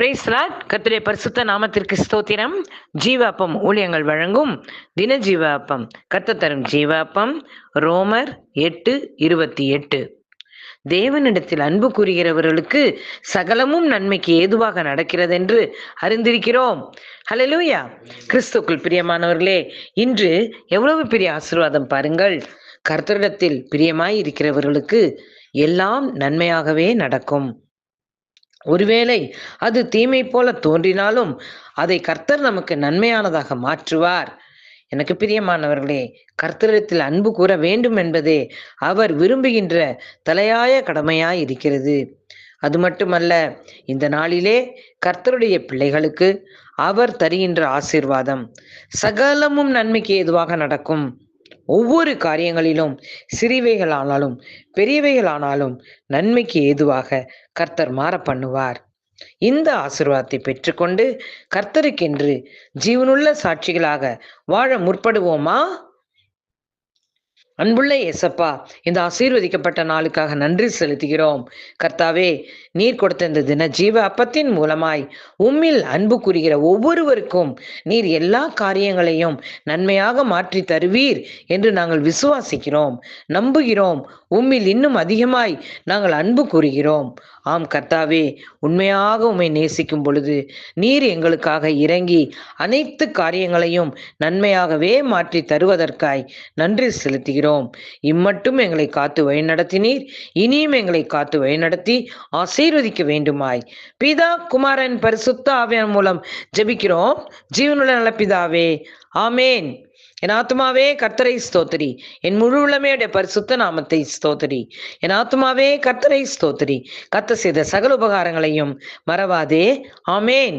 பிரேஸ்லாட் கத்திரிய பரிசுத்த நாமத்திற்கு ஸ்தோத்திரம். ஜீவாப்பம் ஊழியங்கள் வழங்கும் தின ஜீவாப்பம். கத்த தரும் ஜீவாப்பம் ரோமர் எட்டு இருபத்தி எட்டு. தேவனிடத்தில் அன்பு கூறுகிறவர்களுக்கு சகலமும் நன்மைக்கு ஏதுவாக நடக்கிறதென்று அறிந்திருக்கிறோம். ஹalleluya கிறிஸ்துக்குள் பிரியமானவர்களே இன்று எவ்வளவு பெரிய ஆசீர்வாதம் பாருங்கள். கர்த்தரிடத்தில் பிரியமாய் இருக்கிறவர்களுக்கு எல்லாம் நன்மையாகவே நடக்கும். ஒருவேளை அது தீமை போல தோன்றினாலும் அதை கர்த்தர் நமக்கு நன்மையானதாக மாற்றுவார். எனக்கு பிரியமானவர்களே கர்த்தரிடத்தில் அன்பு கூற வேண்டும் என்பதே அவர் விரும்புகின்ற தலையாய கடமையாய் இருக்கிறது. அது மட்டுமல்ல இந்த நாளிலே கர்த்தருடைய பிள்ளைகளுக்கு அவர் தருகின்ற ஆசீர்வாதம் சகலமும் நன்மைக்கு ஏதுவாக நடக்கும். ஒவ்வொரு காரியங்களிலும் சிறிவைகளானாலும் பெரியவைகளானாலும் நன்மைக்கு ஏதுவாக கர்த்தர் மாற பண்ணுவார். இந்த ஆசிர்வாதத்தை பெற்றுக்கொண்டு கர்த்தருக்கென்று ஜீவனுள்ள சாட்சிகளாக வாழ முற்படுவோமா? அன்புள்ள எசப்பா இந்த ஆசீர்வதிக்கப்பட்ட நாளுக்காக நன்றி செலுத்துகிறோம். கர்த்தாவே நீர் கொடுத்த இந்த தின ஜீவ அப்பத்தின் மூலமாய் உம்மில் அன்பு கூறுகிற ஒவ்வொருவருக்கும் நீர் எல்லா காரியங்களையும் நன்மையாக மாற்றி தருவீர் என்று நாங்கள் விசுவாசிக்கிறோம். நம்புகிறோம். உம்மில் இன்னும் அதிகமாய் நாங்கள் அன்பு கூறுகிறோம். ஆம் கர்த்தாவே உண்மையாக உம்மை நேசிக்கும் பொழுது நீர் எங்களுக்காக இறங்கி அனைத்து காரியங்களையும் நன்மையாகவே மாற்றி தருவதற்காய் நன்றி செலுத்துகிறோம். இம்மட்டும் எங்களை காத்து வழிநடத்தினீர். இனியும் எங்களை காத்து வழிநடத்தி ஆசீர்வதிக்க வேண்டுமாய். பிதா குமாரன் பரிசுத்த ஆவியான் மூலம் ஜெபிக்கிறோம். ஜீவனுள்ள நல்ல பிதாவே ஆமேன். என் ஆத்மாவே கர்த்தரை ஸ்தோத்திரி. என் முழு உள்ளமையுடைய பரிசுத்த நாமத்தை ஸ்தோத்திரி. என் ஆத்மாவே கர்த்தரை ஸ்தோத்திரி. கத்த செய்த சகல உபகாரங்களையும் மறவாதே. ஆமேன்.